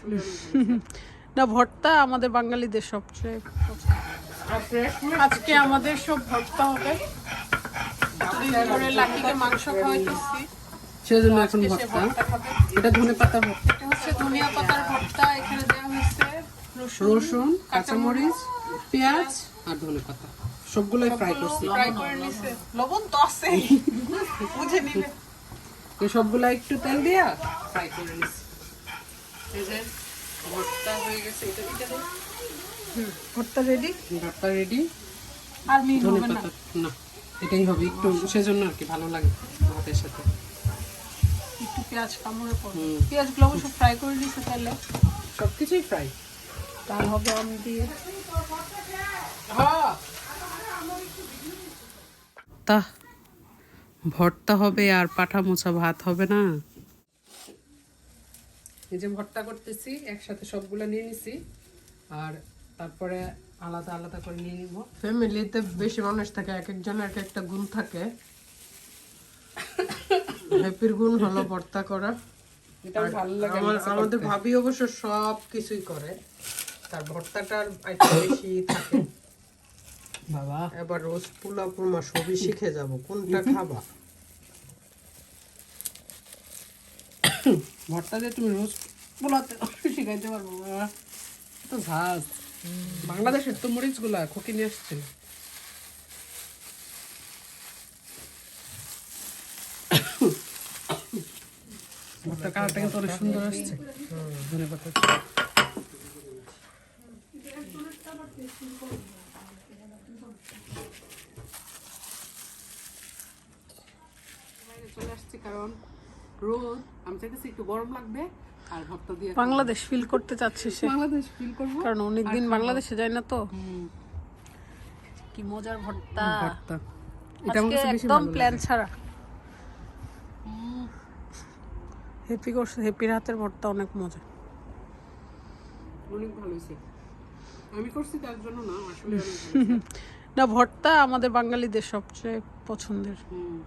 আসলে। না ভর্তা আমাদের বাঙালিদের সবচেয়ে আজকে আমাদের সব ভর্তা হবে। দিন ধরে লাকিকে মাংস খাওয়াইতেছি। সেজন্য এখন আজকে ভর্তা। ভর্তা এটা ধনে ভর্তা। এটা হচ্ছে ধনিয়া পাতার ভর্তা। এখানে দেওয়া হয়েছে রসুন কাঁচামরিচ পেঁয়াজ আর ধনে পাতা। সবগুলোই ফ্রাই করছি। লবণ তো বুঝে সবগুলা একটু তেল দিয়া ফ্রাই করে নিছি। এই যে ভর্তা হয়ে গেছে এটা দিতে দাও। ভর্তা রেডি ভর্তা রেডি আর মিল হবে না। না এটাই হবে। একটু সেজন্য আর কি ভালো লাগে ভাতের সাথে। একটু পেঁয়াজ কামড়ে পর হুম। পেঁয়াজগুলো অবশ্য ফ্রাই করে নিছে তাহলে? সবকিছুই ফ্রাই ডাল হবে আম দিয়ে। হ্যাঁ। তা ভর্তা হবে আর পাঠা মোছা ভাত হবে না? এই যে ভর্তা করতেছি একসাথে সবগুলো নিয়ে নিছি। আর তারপরে আলাদা আলাদা করে নিয়ে নিব। ফ্যামিলিতে বেশি মানুষ থাকে এক একজনের এক একটা গুণ থাকে। হ্যাপির গুণ হলো ভর্তা করা। এটা ভালো লাগে আমার- আমাদের ভাবি অবশ্য সব কিছুই করে। তার ভর্তাটার বেশি থাকে। বাবা। এবার রোজ পোলা পোমা সবই শিখে যাব। কোনটা খাবা? ভর্তা দিয়ে তুমি রোজ পোলাতে শিখাইতে পারব। তো ঝাঁজ বাংলাদেশের তো মরিচগুলা খোকি নিয়ে চলে আসছি কারণ রোদ আমি চাইতেছি একটু গরম লাগবে আর ভর্তা দিয়ে বাংলাদেশ ফিল করতে চাচ্ছে সে। বাংলাদেশ ফিল করব। কারণ অনেকদিন বাংলাদেশে যায় না তো। কি মজার ভর্তা। ভর্তা। এটা আমার কাছে বেশি একদম প্ল্যান ছাড়া। হ্যাপি করছে হ্যাপির হাতের ভর্তা অনেক মজা। অনেক ভালো হয়েছে। আমি করছি তার জন্য না আসলে অনেক। না ভর্তা আমাদের বাঙালিদের সবচেয়ে পছন্দের। হুম।